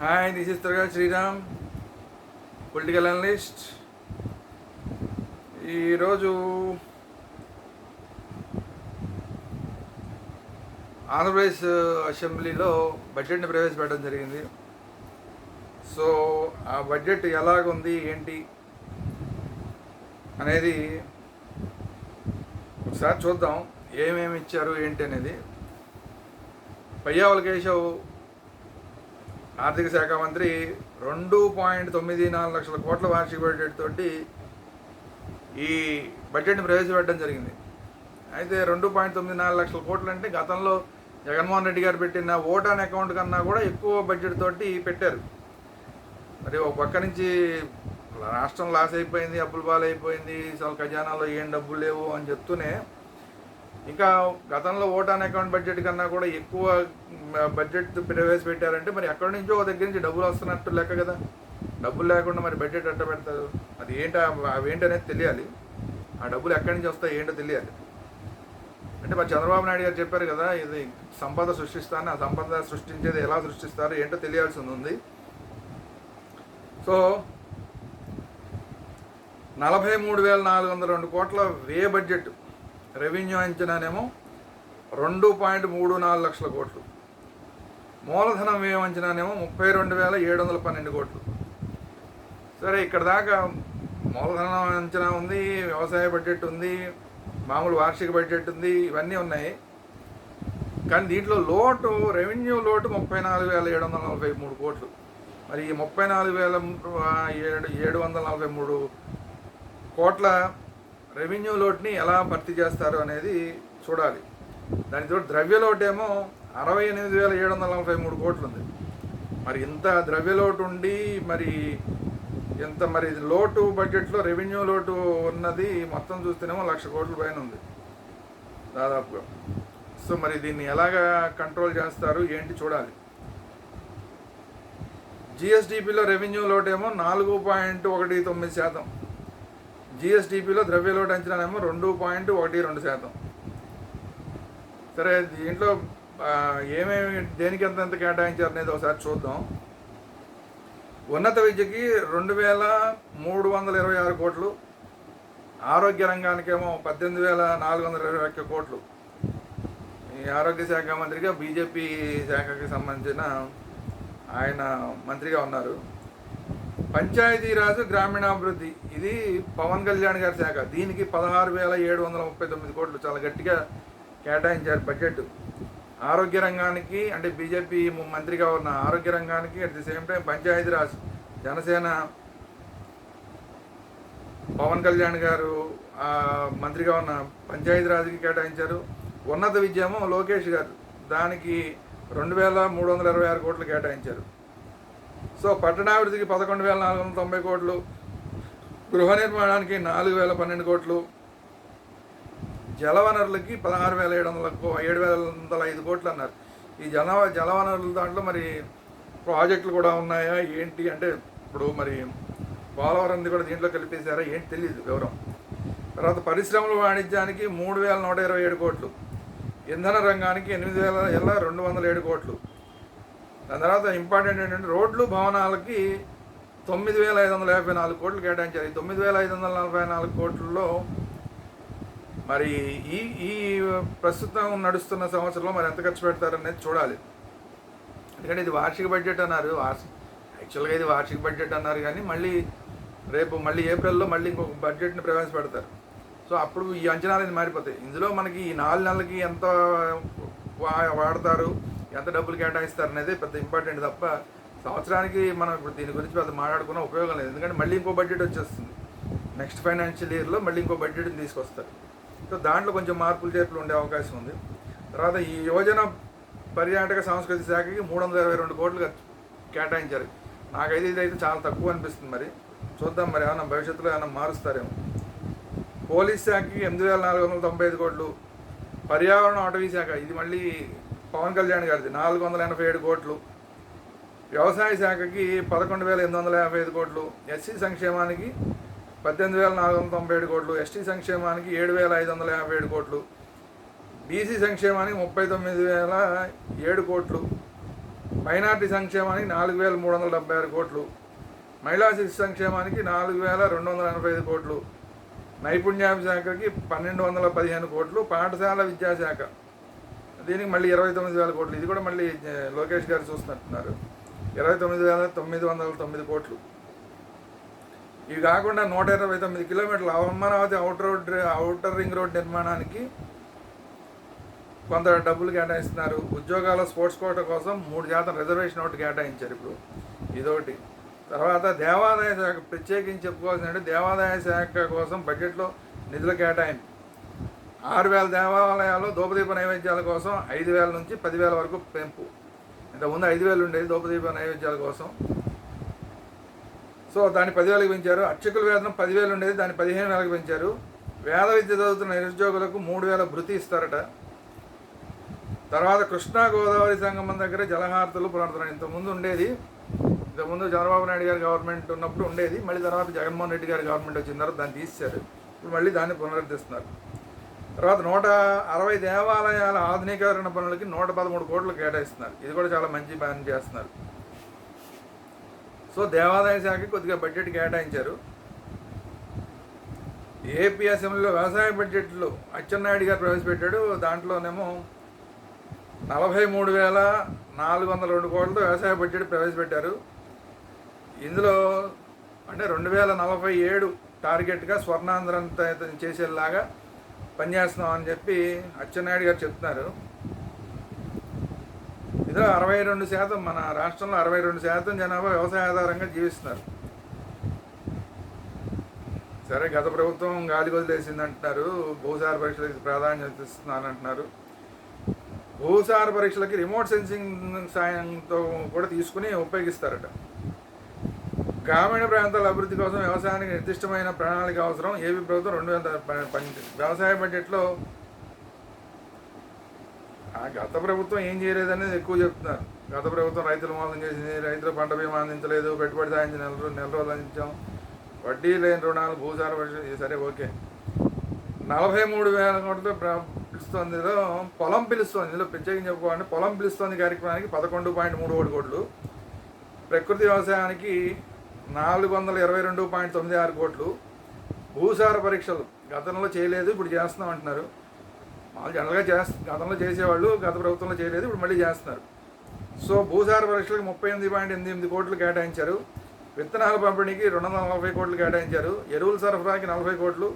Hi this is త్వరగా Sriram political analyst ఈరోజు ఆంధ్రప్రదేశ్ అసెంబ్లీలో బడ్జెట్ని ప్రవేశపెట్టడం జరిగింది. సో ఆ బడ్జెట్ ఎలాగుంది ఏంటి అనేది ఒకసారి చూద్దాం. ఏమేమి ఇచ్చారు ఏంటి అనేది. పయ్యావల కేశవ్ ఆర్థిక శాఖ మంత్రి రెండు పాయింట్ తొమ్మిది నాలుగు లక్షల కోట్ల వార్షిక బడ్జెట్ తోటి ఈ బడ్జెట్ని ప్రవేశపెట్టడం జరిగింది. అయితే రెండు పాయింట్ తొమ్మిది నాలుగు లక్షల కోట్లు అంటే గతంలో జగన్మోహన్ రెడ్డి గారు పెట్టిన ఓటాన్ అకౌంట్ కన్నా కూడా ఎక్కువ బడ్జెట్ తోటి పెట్టారు. మరి ఒక పక్క నుంచి రాష్ట్రం లాస్ అయిపోయింది అప్పుల పాలైపోయింది అసలు ఖజానాలో ఏం డబ్బులు లేవు అని చెప్తూనే ఇంకా గతంలో ఓటాన్ అకౌంట్ బడ్జెట్ కన్నా కూడా ఎక్కువ బడ్జెట్ ప్రవేశపెట్టారంటే మరి ఎక్కడి నుంచో ఒక దగ్గర నుంచి డబ్బులు వస్తున్నట్టు లెక్క కదా. డబ్బులు లేకుండా మరి బడ్జెట్ ఎట్ట పెడతారు? అది ఏంటి అవి అనేది తెలియాలి. ఆ డబ్బులు ఎక్కడి నుంచి వస్తాయి ఏంటో తెలియాలి. అంటే మరి చంద్రబాబు నాయుడు గారు చెప్పారు కదా ఇది సంపద సృష్టిస్తాను ఆ సంపద సృష్టించేది ఎలా సృష్టిస్తారు ఏంటో తెలియాల్సి ఉంది. సో నలభై మూడు వేల నాలుగు వందల రెండు కోట్ల వే బడ్జెట్ రెవెన్యూ అంచనానేమో రెండు పాయింట్ మూడు నాలుగు లక్షల కోట్లు. మూలధనం వ్యయం అంచనానేమో ముప్పై రెండు వేల ఏడు వందల పన్నెండు కోట్లు. సరే ఇక్కడ దాకా మూలధనం అంచనా ఉంది వ్యవసాయ బడ్జెట్ ఉంది మామూలు వార్షిక బడ్జెట్ ఉంది ఇవన్నీ ఉన్నాయి. కానీ దీంట్లో లోటు రెవెన్యూ లోటు ముప్పై నాలుగు వేల ఏడు వందల నలభై మూడు కోట్లు. మరి ఈ ముప్పై నాలుగు వేల ఏడు ఏడు వందల నలభై మూడు కోట్ల రెవెన్యూ లోట్ని ఎలా భర్తీ చేస్తారు అనేది చూడాలి. దానితో ద్రవ్య లోటు ఏమో అరవై ఎనిమిది వేల ఏడు వందల నలభై మూడు కోట్లు ఉంది మరి ఇంత ద్రవ్య లోటు ఉండి మరి ఎంత మరి లోటు బడ్జెట్లో రెవెన్యూ లోటు ఉన్నది మొత్తం చూస్తేనేమో లక్ష కోట్ల పైన ఉంది దాదాపుగా. సో మరి దీన్ని ఎలాగా కంట్రోల్ చేస్తారు ఏంటి చూడాలి. జిఎస్డిపిలో రెవెన్యూ లోటు ఏమో నాలుగు పాయింట్ ఒకటి తొమ్మిది శాతం. జిఎస్డిపిలో ద్రవ్యలోటు అంచనానేమో రెండు పాయింట్ ఒకటి రెండు శాతం. సరే దీంట్లో ఏమేమి దేనికి ఎంత ఎంత కేటాయించారు అనేది ఒకసారి చూద్దాం. ఉన్నత విద్యకి రెండు వేల మూడు వందల ఇరవై ఆరు కోట్లు. ఆరోగ్య రంగానికేమో పద్దెనిమిది వేల నాలుగు వందల ఇరవై ఒక్క కోట్లు. ఈ ఆరోగ్య శాఖ మంత్రిగా బీజేపీ శాఖకి సంబంధించిన ఆయన మంత్రిగా ఉన్నారు. పంచాయతీరాజ్ గ్రామీణాభివృద్ధి. ఇది పవన్ కళ్యాణ్ గారి శాఖ. దీనికి పదహారు వేల ఏడు వందల ముప్పై తొమ్మిది కోట్లు చాలా గట్టిగా కేటాయించారు బడ్జెట్. ఆరోగ్య రంగానికి అంటే బీజేపీ మంత్రిగా ఉన్న ఆరోగ్య రంగానికి at the same time Panchayati Raj Janasena Pawan Kalyan garu మంత్రిగా ఉన్న పంచాయతీరాజ్కి కేటాయించారు. ఉన్నత విద్యము లోకేష్ గారు. దానికి రెండు వేల మూడు వందల ఇరవై ఆరు కోట్లు కేటాయించారు. సో పట్టణాభివృద్ధికి పదకొండు వేల నాలుగు వందల తొంభై కోట్లు గృహ నిర్మాణానికి నాలుగు వేల పన్నెండు కోట్లు జలవనరులకి పదహారు వేల ఏడు వందల ఏడు వేల వందల ఐదు కోట్లు అన్నారు. ఈ జల జలవనరుల దాంట్లో మరి ప్రాజెక్టులు కూడా ఉన్నాయా? ఏంటి అంటే ఇప్పుడు మరి పోలవరంది కూడా దీంట్లో కలిపేశారా? ఏంటి తెలియదు వివరం. తర్వాత పరిశ్రమల వాణిజ్యానికి మూడు వేల నూట ఇరవై ఏడు కోట్లు ఇంధన రంగానికి ఎనిమిది వేల ఎలా రెండు వందల ఏడు కోట్లు దాని తర్వాత ఇంపార్టెంట్ ఏంటంటే రోడ్లు భవనాలకి తొమ్మిది వేల ఐదు వందల యాభై నాలుగు కోట్లు కేటాయించారు. ఈ తొమ్మిది వేల ఐదు వందల నలభై నాలుగు కోట్లలో మరి ఈ ఈ ప్రస్తుతం నడుస్తున్న సంవత్సరంలో మరి ఎంత ఖర్చు పెడతారనేది చూడాలి. ఎందుకంటే ఇది వార్షిక బడ్జెట్ అన్నారు. వార్షిక యాక్చువల్గా ఇది వార్షిక బడ్జెట్ అన్నారు కానీ మళ్ళీ రేపు మళ్ళీ ఏప్రిల్లో మళ్ళీ ఇంకొక బడ్జెట్ని ప్రవేశపెడతారు. సో అప్పుడు ఈ అంచనాలు అనేది మారిపోతాయి. ఇందులో మనకి ఈ నాలుగు నెలలకి ఎంత వా- వాడతారు? ఎంత డబ్బులు కేటాయిస్తారు అనేది పెద్ద ఇంపార్టెంట్ తప్ప సంవత్సరానికి మనం ఇప్పుడు దీని గురించి పెద్ద మాట్లాడుకున్న ఉపయోగం లేదు. ఎందుకంటే మళ్ళీ ఇంకో బడ్జెట్ వచ్చేస్తుంది. నెక్స్ట్ ఫైనాన్షియల్ ఇయర్లో మళ్ళీ ఇంకో బడ్జెట్ని తీసుకొస్తారు. సో దాంట్లో కొంచెం మార్పులు చేర్పులు ఉండే అవకాశం ఉంది. తర్వాత ఈ యోజన పర్యాటక సాంస్కృతిక శాఖకి మూడు వందల ఇరవై రెండు కోట్లు కేటాయించారు. నాకైతే ఇదైతే చాలా తక్కువ అనిపిస్తుంది మరి. చూద్దాం మరి ఏమైనా భవిష్యత్తులో ఏమైనా మారుస్తారేమో. పోలీస్ శాఖకి ఎనిమిది వేల నాలుగు వందల తొంభై ఐదు కోట్లు. పర్యావరణ అటవీ శాఖ ఇది మళ్ళీ పవన్ కళ్యాణ్ గారిది నాలుగు వందల ఎనభై ఏడు కోట్లు. వ్యవసాయ శాఖకి పదకొండు వేల ఎనిమిది వందల యాభై ఐదు కోట్లు. ఎస్సీ సంక్షేమానికి పద్దెనిమిది వేల నాలుగు వందల తొంభై ఏడు కోట్లు. ఎస్టీ సంక్షేమానికి ఏడు వేల ఐదు వందల యాభై ఏడు కోట్లు. బీసీ సంక్షేమానికి ముప్పై తొమ్మిది వేల ఏడు కోట్లు. మైనార్టీ సంక్షేమానికి నాలుగు వేల మూడు వందల డెబ్బై ఆరు కోట్లు. మహిళా శిశు సంక్షేమానికి నాలుగు వేల రెండు వందల ఎనభై ఐదు కోట్లు. నైపుణ్యాభిశాఖకి పన్నెండు వందల పదిహేను కోట్లు. పాఠశాల విద్యాశాఖ దీనికి మళ్ళీ ఇరవై తొమ్మిది వేల కోట్లు. ఇది కూడా మళ్ళీ లోకేష్ గారు చూస్తున్నట్టున్నారు. ఇరవై తొమ్మిది వేల తొమ్మిది వందల తొమ్మిది కోట్లు. ఇవి కాకుండా నూట ఇరవై తొమ్మిది కిలోమీటర్ల Amaravati outer road outer ring road నిర్మాణానికి కొంత డబ్బులు కేటాయిస్తున్నారు. ఉద్యోగాల స్పోర్ట్స్ కోట కోసం మూడు శాతం రిజర్వేషన్ ఒకటి కేటాయించారు ఇప్పుడు. ఇదొకటి. తర్వాత దేవాదాయ శాఖ ప్రత్యేకించి చెప్పుకోవాల్సిన దేవాదాయ శాఖ కోసం బడ్జెట్లో నిధుల కేటాయింపు. ఆరు వేల దేవాలయాల్లో దూపదీప నైవేద్యాల కోసం ఐదు వేల నుంచి పదివేల వరకు పెంపు. ఇంతకుముందు ఐదు వేలు ఉండేది దూపదీప నైవేద్యాల కోసం. సో దాన్ని పదివేలకు పెంచారు. అర్చకుల వేతనం పదివేలు ఉండేది దాన్ని పదిహేను వేలకు పెంచారు. వేద విద్య చదువుతున్న నిరుద్యోగులకు మూడు వేల భృతి ఇస్తారట. తర్వాత కృష్ణా గోదావరి సంగమం దగ్గర జలహారతులు పునరుద్ధరణ. ఇంతకుముందు ఉండేది ఇంతకుముందు చంద్రబాబు నాయుడు గారి గవర్నమెంట్ ఉన్నప్పుడు ఉండేది. మళ్ళీ తర్వాత జగన్మోహన్ రెడ్డి గారి గవర్నమెంట్ వచ్చిన తర్వాత దాన్ని తీసేశారు. ఇప్పుడు మళ్ళీ దాన్ని పునరుద్ధరిస్తున్నారు. తర్వాత నూట అరవై దేవాలయాల ఆధునీకరణ పనులకి నూట పదమూడు కోట్లు కేటాయిస్తున్నారు. ఇది కూడా చాలా మంచి పని చేస్తున్నారు. సో దేవాదాయ శాఖకి కొద్దిగా బడ్జెట్ కేటాయించారు. ఏపీ అసెంబ్లీలో వ్యవసాయ బడ్జెట్లు అచ్చెన్నాయుడు గారు ప్రవేశపెట్టాడు. దాంట్లోనేమో నలభై మూడు వేల నాలుగు వందల రెండు కోట్లతో వ్యవసాయ బడ్జెట్ ప్రవేశపెట్టారు. ఇందులో అంటే రెండు వేల నలభై ఏడు టార్గెట్గా స్వర్ణాంధ్రంతో చేసేలాగా పనిచేస్తున్నాం అని చెప్పి అచ్చెన్నాయుడు గారు చెప్తున్నారు. ఇదో అరవై రెండు శాతం మన రాష్ట్రంలో అరవై రెండు శాతం జనాభా వ్యవసాయ ఆధారంగా జీవిస్తున్నారు. సరే గత ప్రభుత్వం గాలి వదిలేసింది అంటున్నారు. భూసార పరీక్షలకు ప్రాధాన్యత ఇస్తున్నాను అంటున్నారు. భూసార పరీక్షలకి రిమోట్ సెన్సింగ్ సాయంతో కూడా తీసుకుని ఉపయోగిస్తారట. గ్రామీణ ప్రాంతాల అభివృద్ధి కోసం వ్యవసాయానికి నిర్దిష్టమైన ప్రణాళిక అవసరం. ఏపీ ప్రభుత్వం రెండు వేల పన్నెండు వ్యవసాయ బడ్జెట్లో ఆ గత ప్రభుత్వం ఏం చేయలేదనేది ఎక్కువ చెప్తున్నారు. గత ప్రభుత్వం రైతులు మోసం చేసింది రైతులు పంట బీమా అందించలేదు పెట్టుబడి సాధించి నెల రోజులు నెల రోజులు అందించాం. వడ్డీ లేని రుణాలు భూసార ఇది సరే ఓకే. నలభై మూడు వేల కోట్లతో ప్ర- పొలం పిలుస్తుంది. ఇందులో ప్రత్యేకించి చెప్పుకోవాలంటే పొలం పిలుస్తుంది కార్యక్రమానికి పదకొండు పాయింట్ మూడు కోట్లు. ప్రకృతి వ్యవసాయానికి నాలుగు వందల ఇరవై రెండు పాయింట్ తొమ్మిది ఆరు కోట్లు. భూసార పరీక్షలు. గతంలో చేయలేదు ఇప్పుడు చేస్తున్నాం అంటున్నారు. వాళ్ళు జనరల్గా చేస్త గతంలో చేసేవాళ్ళు గత ప్రభుత్వంలో చేయలేదు ఇప్పుడు మళ్ళీ చేస్తున్నారు. సో భూసార పరీక్షలకు ముప్పై ఎనిమిది పాయింట్ ఎనిమిది ఎనిమిది కోట్లు కేటాయించారు. విత్తనాల పంపిణీకి రెండు వందల నలభై కోట్లు కేటాయించారు. ఎరువుల సరఫరాకి నలభై కోట్లు.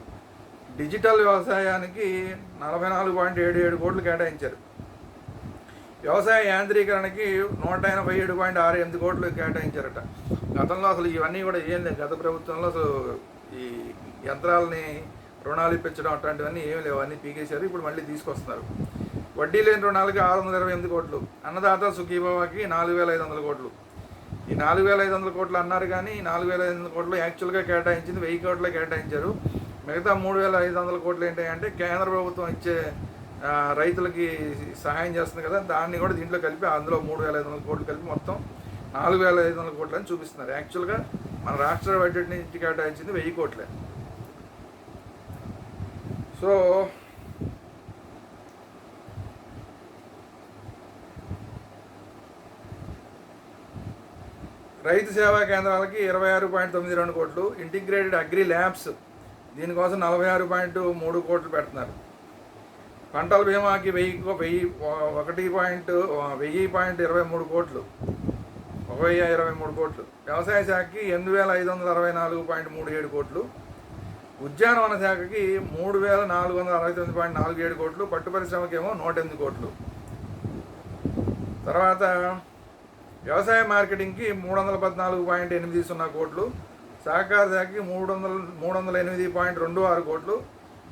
డిజిటల్ వ్యవసాయానికి నలభై నాలుగు పాయింట్ ఏడు ఏడు కోట్లు కేటాయించారు. వ్యవసాయ యాంత్రీకరణకి నూట ఎనభై ఏడు పాయింట్ ఆరు ఎనిమిది కోట్లు కేటాయించారట. గతంలో అసలు ఇవన్నీ కూడా ఏం లేదు. గత ప్రభుత్వంలో అసలు ఈ యంత్రాలని రుణాలు ఇప్పించడం అట్లాంటివన్నీ ఏమి లేవు. అన్నీ పీకేశారు. ఇప్పుడు మళ్ళీ తీసుకొస్తున్నారు. వడ్డీ లేని రుణాలకి ఆరు వందల ఇరవై ఎనిమిది కోట్లు అన్నదాత సుఖీభావాకి నాలుగు వేల ఐదు వందల కోట్లు. ఈ నాలుగు వేల ఐదు వందల కోట్లు అన్నారు కానీ నాలుగు వేల ఐదు వందల కోట్లు యాక్చువల్గా కేటాయించింది వెయ్యి కోట్లే కేటాయించారు. మిగతా మూడు వేల ఐదు వందల కోట్లు ఏంటంటే కేంద్ర ప్రభుత్వం ఇచ్చే రైతులకి సహాయం చేస్తుంది కదా దాన్ని కూడా దీంట్లో కలిపి అందులో మూడు వేల ఐదు వందల కోట్లు కలిపి మొత్తం నాలుగు వేల ఐదు వందల కోట్లు అని చూపిస్తున్నారు యాక్చువల్గా మన రాష్ట్ర బడ్జెట్ నుంచి కేటాయించింది వెయ్యి కోట్లే. సో రైతు సేవా కేంద్రాలకి ఇరవై ఆరు పాయింట్ తొమ్మిది రెండు కోట్లు. ఇంటిగ్రేటెడ్ అగ్రి ల్యాబ్స్ దీనికోసం నలభై ఆరు పాయింట్ మూడు కోట్లు పెడుతున్నారు. పంటల బీమాకి వెయ్యి వెయ్యి ఒకటి పాయింట్ వెయ్యి పాయింట్ ఇరవై మూడు కోట్లు. వెయ్యి ఇరవై మూడు కోట్లు. వ్యవసాయ శాఖకి ఎనిమిది వేల ఐదు వందల అరవై నాలుగు పాయింట్ మూడు ఏడు కోట్లు. ఉద్యానవన శాఖకి మూడు వేల నాలుగు వందల అరవై తొమ్మిది పాయింట్ నాలుగు ఏడు కోట్లు. పట్టు పరిశ్రమకి ఏమో నూట ఎనిమిది కోట్లు. తర్వాత వ్యవసాయ మార్కెటింగ్కి మూడు వందల పద్నాలుగు పాయింట్ ఎనిమిది సున్నా కోట్లు. సహకార శాఖకి మూడు వందల మూడు వందల ఎనిమిది పాయింట్ రెండు ఆరు కోట్లు.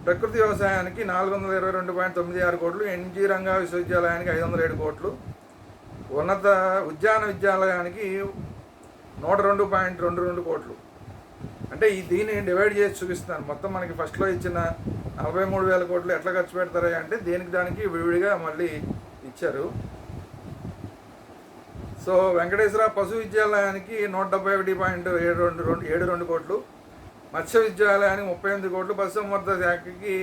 ప్రకృతి వ్యవసాయానికి నాలుగు వందల ఇరవై రెండు పాయింట్ తొమ్మిది ఆరు కోట్లు. ఎన్జీ రంగా విశ్వవిద్యాలయానికి ఐదు వందల ఏడు కోట్లు. ఉన్నత ఉద్యాన విద్యాలయానికి నూట రెండు పాయింట్ రెండు రెండు కోట్లు. అంటే ఈ దీన్ని డివైడ్ చేసి చూపిస్తున్నాను. మొత్తం మనకి ఫస్ట్లో ఇచ్చిన నలభై మూడు వేల కోట్లు ఎట్లా ఖర్చు పెడతారా అంటే దేనికి దానికి విడివిడిగా మళ్ళీ ఇచ్చారు. సో వెంకటేశ్వర పశు విద్యాలయానికి నూట డెబ్బై ఒకటి పాయింట్ ఏడు రెండు రెండు ఏడు రెండు కోట్లు. మత్స్య విద్యాలయానికి ముప్పై ఎనిమిది కోట్లు. పశుసంవర్ధ శాఖకి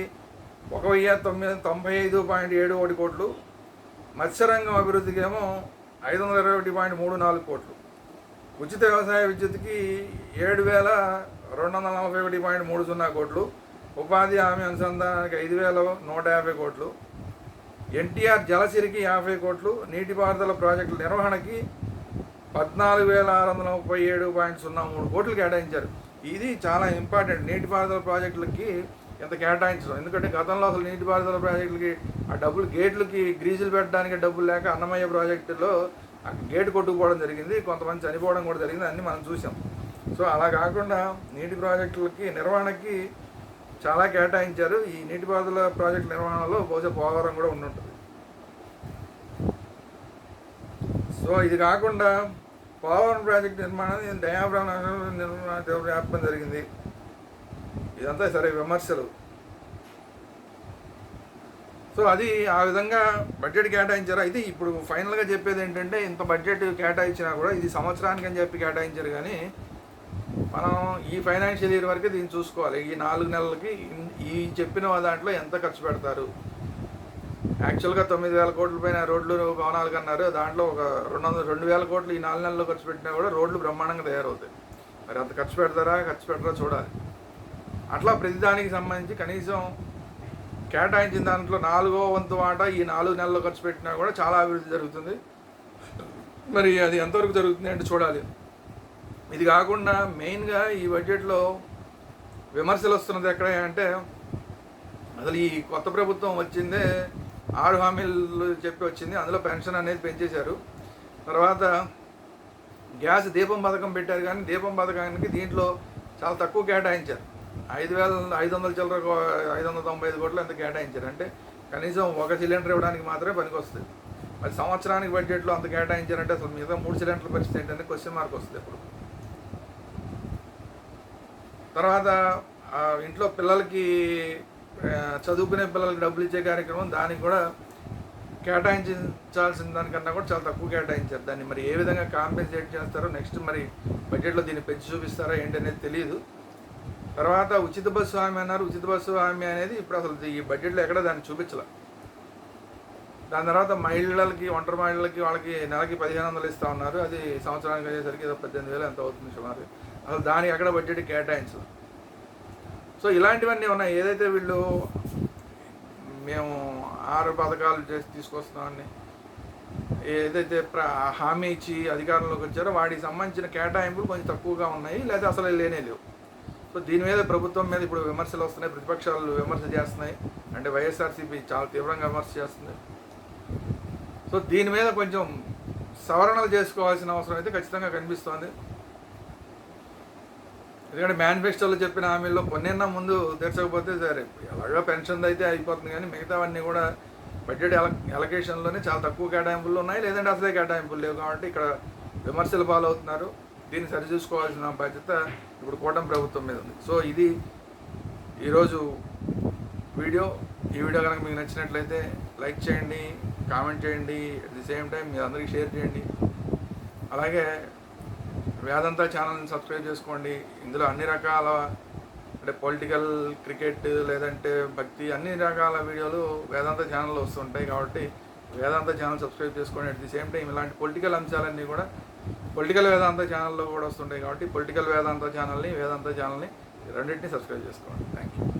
ఒక వెయ్యి తొమ్మిది తొంభై ఐదు పాయింట్ ఏడు ఒకటి కోట్లు. మత్స్యరంగం అభివృద్ధికి ఏమో ఐదు వందల ఇరవై ఒకటి పాయింట్ మూడు నాలుగు కోట్లు. ఉచిత వ్యవసాయ విద్యుత్కి ఏడు వేల రెండు వందల నలభై ఒకటి పాయింట్ మూడు సున్నా కోట్లు. ఉపాధి హామీ అనుసంధానానికి ఐదు వేల నూట యాభై కోట్లు. ఎన్టీఆర్ జలసిరికి యాభై కోట్లు. నీటిపారుదల ప్రాజెక్టుల నిర్వహణకి పద్నాలుగు వేల ఆరు వందల ముప్పై ఏడు పాయింట్ సున్నా మూడు కోట్లు కేటాయించారు. ఇది చాలా ఇంపార్టెంట్. నీటిపారుదల ప్రాజెక్టులకి ఎంత కేటాయించడం? ఎందుకంటే గతంలో అసలు నీటిపారుదల ప్రాజెక్టులకి ఆ డబ్బులు గేట్లకి గ్రీజులు పెట్టడానికి డబ్బులు లేక అన్నమయ్య ప్రాజెక్టులో ఆ గేట్ కొట్టుకుపోవడం జరిగింది. కొంతమంది చనిపోవడం కూడా జరిగింది. అన్నీ మనం చూసాం సో అలా కాకుండా నీటి ప్రాజెక్టులకి నిర్వహణకి చాలా కేటాయించారు. ఈ నీటిపారుదల ప్రాజెక్టు నిర్వహణలో బహుశా పోలవరం కూడా ఉండుంటుంది. సో ఇది కాకుండా పోలవరం ప్రాజెక్ట్ నిర్మాణం డయాఫ్రామ్ నిర్మాణం జరిగింది. ఇదంతా సరే విమర్శలు. సో అది ఆ విధంగా బడ్జెట్ కేటాయించారు. అయితే ఇప్పుడు ఫైనల్గా చెప్పేది ఏంటంటే ఇంత బడ్జెట్ కేటాయించినా కూడా ఇది సంవత్సరానికి అని చెప్పి కేటాయించారు కానీ మనం ఈ ఫైనాన్షియల్ ఇయర్ వరకే దీన్ని చూసుకోవాలి. ఈ నాలుగు నెలలకి ఈ చెప్పిన దాంట్లో ఎంత ఖర్చు పెడతారు? యాక్చువల్గా తొమ్మిది వేల కోట్ల పైన రోడ్లు భవనాలు కన్నారు. దాంట్లో ఒక రెండు వందల రెండు వేల కోట్లు ఈ నాలుగు నెలల్లో ఖర్చు పెట్టినా కూడా రోడ్లు బ్రహ్మాండంగా తయారవుతాయి. మరి అంత ఖర్చు పెడతారా? ఖర్చు పెట్టరా చూడాలి. అట్లా ప్రతిదానికి సంబంధించి కనీసం కేటాయించిన దాంట్లో నాలుగో వంతు వాటా ఈ నాలుగు నెలల్లో ఖర్చు పెట్టినా కూడా చాలా అభివృద్ధి జరుగుతుంది. మరి అది ఎంతవరకు జరుగుతుంది అంటే చూడాలి. ఇది కాకుండా మెయిన్గా ఈ బడ్జెట్లో విమర్శలు వస్తున్నది ఎక్కడ అంటే అసలు ఈ కొత్త ప్రభుత్వం వచ్చిందే ఆరు హామీలు చెప్పి వచ్చింది అందులో పెన్షన్ అనేది పెంచేశారు. తర్వాత గ్యాస్ దీపం పథకం పెట్టారు కానీ దీపం పథకానికి దీంట్లో చాలా తక్కువ కేటాయించారు. ఐదు వేల ఐదు వందల చిల్లర ఐదు వందల తొంభై ఐదు కోట్లు ఎంత కేటాయించారు? అంటే కనీసం ఒక సిలిండర్ ఇవ్వడానికి మాత్రమే పనికొస్తుంది. మరి సంవత్సరానికి బడ్జెట్లో అంత కేటాయించారంటే అసలు మిగతా మూడు సిలిండర్ల పరిస్థితి ఏంటంటే క్వశ్చన్ మార్క్ వస్తుంది ఇప్పుడు తర్వాత ఇంట్లో పిల్లలకి చదువుకునే పిల్లలకి డబ్బులు ఇచ్చే కార్యక్రమం దానికి కూడా కేటాయించాల్సిన దానికన్నా కూడా చాలా తక్కువ కేటాయించారు. దాన్ని మరి ఏ విధంగా కాంపెన్సేట్ చేస్తారో నెక్స్ట్ మరి బడ్జెట్లో దీన్ని పెంచి చూపిస్తారా ఏంటి అనేది తెలియదు తర్వాత ఉచిత బస్సు హామీ అన్నారు. ఉచిత బస్సు హామీ అనేది ఇప్పుడు అసలు ఈ బడ్జెట్లో ఎక్కడ దాన్ని చూపించలే. దాని తర్వాత మహిళలకి ఒంటరి మహిళలకి వాళ్ళకి నెలకి పదిహేను వందలు ఇస్తా ఉన్నారు. అది సంవత్సరానికి అయ్యేసరికి ఏదో పద్దెనిమిది వేలు ఎంత అవుతుంది సుమారు. అసలు దానికి ఎక్కడ బడ్జెట్ కేటాయించదు. సో ఇలాంటివన్నీ ఉన్నాయి. ఏదైతే వీళ్ళు మేము ఆరు పథకాలు చేసి తీసుకొస్తున్నామని ఏదైతే ప్ర హామీ ఇచ్చి అధికారంలోకి వచ్చారో వాటికి సంబంధించిన కేటాయింపులు కొంచెం తక్కువగా ఉన్నాయి. లేదా అసలు లేనే లేవు. సో దీని మీద ప్రభుత్వం మీద ఇప్పుడు విమర్శలు వస్తున్నాయి ప్రతిపక్షాలు విమర్శ చేస్తున్నాయి. అంటే వైఎస్ఆర్సీపీ చాలా తీవ్రంగా విమర్శ చేస్తుంది. సో దీని మీద కొంచెం సవరణలు చేసుకోవాల్సిన అవసరం అయితే ఖచ్చితంగా కనిపిస్తోంది. ఎందుకంటే మేనిఫెస్టోలో చెప్పిన హామీల్లో కొన్నిన్నా ముందు తీర్చకపోతే సరే ఎలాగో పెన్షన్ అయితే అయిపోతుంది కానీ మిగతావన్నీ కూడా బడ్జెట్ ఎలకేషన్లోనే చాలా తక్కువ కేటాయింపులు ఉన్నాయి. లేదంటే అసలే కేటాయింపులు లేవు కాబట్టి ఇక్కడ విమర్శలు పాలవుతున్నారు. దీన్ని సరిచూసుకోవాల్సిన బాధ్యత ఇప్పుడు కూటమి ప్రభుత్వం మీద ఉంది. సో ఇది ఈరోజు వీడియో. ఈ వీడియో కనుక మీకు నచ్చినట్లయితే లైక్ చేయండి కామెంట్ చేయండి అట్ ది సేమ్ టైం మీరు అందరికీ షేర్ చేయండి. అలాగే వేదంతా ఛానల్ని సబ్స్క్రైబ్ చేసుకోండి. ఇందులో అన్ని రకాల అంటే పొలిటికల్ క్రికెట్ లేదంటే భక్తి అన్ని రకాల వీడియోలు వేదాంత ఛానల్లో వస్తుంటాయి కాబట్టి వేదాంత ఛానల్ సబ్స్క్రైబ్ చేసుకోండి అట్ ది సేమ్ టైం ఇలాంటి పొలిటికల్ అంశాలన్నీ కూడా పొలిటికల్ వేదాంత ఛానల్లో కూడా వస్తుంటాయి కాబట్టి పొలిటికల్ వేదాంత ఛానల్ని వేదాంత ఛానల్ని రెండింటిని సబ్స్క్రైబ్ చేసుకోండి. Thank you